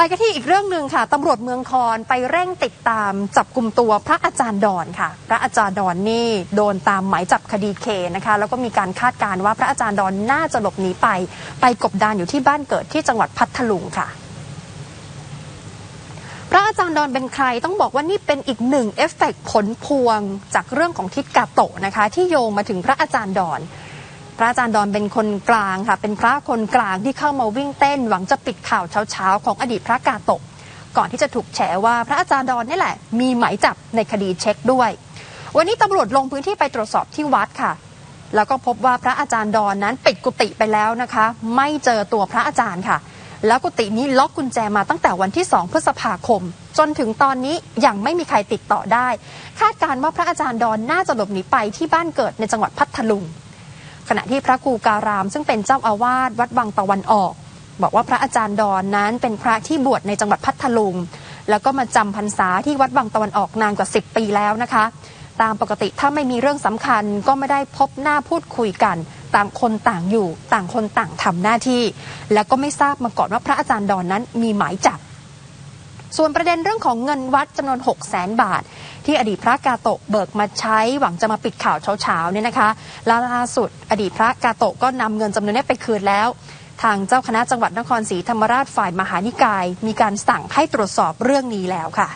ไปกันที่อีกเรื่องหนึ่งค่ะตำรวจเมืองคอนไปเร่งติดตามจับกลุ่มตัวพระอาจารย์ดอนค่ะ พระอาจารย์ดอนนี่โดนตามหมายจับคดีเคนะคะ แล้วก็มีการคาดการณ์ว่าพระอาจารย์ดอนน่าจะหลบหนีไป ไปกบดานอยู่ที่บ้านเกิดที่จังหวัดพัทลุงค่ะพระอาจารย์ดอนเป็นใครต้องบอกว่านี่เป็นอีกหนึ่งเอฟเฟกต์ผลพวงจากเรื่องของทิศกาโตะนะคะ ที่โยงมาถึงพระอาจารย์ดอน พระอาจารย์ดอนเป็นคนกลางค่ะ เป็นพระคนกลางที่เข้ามาวิ่งเต้น หวังจะปิดข่าวเช้าๆของอดีตพระกาโตะก่อนที่จะถูกแฉว่าพระอาจารย์ดอนนี่แหละ มีหมายจับในคดีเช็คด้วย วันนี้ตำรวจลงพื้นที่ไปตรวจสอบที่วัดค่ะ แล้วก็พบว่าพระอาจารย์ดอนนั้นปิดกุฏิไปแล้วนะคะ ไม่เจอตัวพระอาจารย์ค่ะ แล้วกุฏินี้ล็อกกุญแจมาตั้งแต่วันที่ 2 พฤษภาคม จนถึงตอนนี้ยังไม่มีใครติดต่อได้ คาดการณ์ว่าพระอาจารย์ดอนน่าจะหลบหนีไปที่บ้านเกิดในจังหวัดพัทลุง ขณะที่พระครูการาม ซึ่งเป็นเจ้าอาวาสวัดวังตะวันออก บอกว่าพระอาจารย์ดอนนั้นเป็นพระที่บวชในจังหวัดพัทลุง แล้วก็มาจำพรรษาที่วัดวังตะวันออกนานกว่า 10 ปีแล้วนะคะ ตามปกติถ้าไม่มีเรื่องสำคัญก็ไม่ได้พบหน้าพูดคุยกัน ต่างคนต่างอยู่ ต่างคนต่างทำหน้าที่ แล้วก็ไม่ทราบมาก่อนว่าพระอาจารย์ดอนนั้นมีหมายจับส่วนประเด็นเรื่องของเงินวัดจำนวน 6 0 0แสนบาท ที่อดีตพระกาโตะเบิกมาใช้หวังจะมาปิดข่าวเช้าๆเนี่ยนะคะล,ล่าสุดอดีตพระกาโตะก็นำเงินจำนวนนี้ไปคืนแล้ว ทางเจ้าคณะจังหวัดนครศรีธรรมราชฝ่ายมหานิกาย มีการสั่งให้ตรวจสอบเรื่องนี้แล้วค่ะ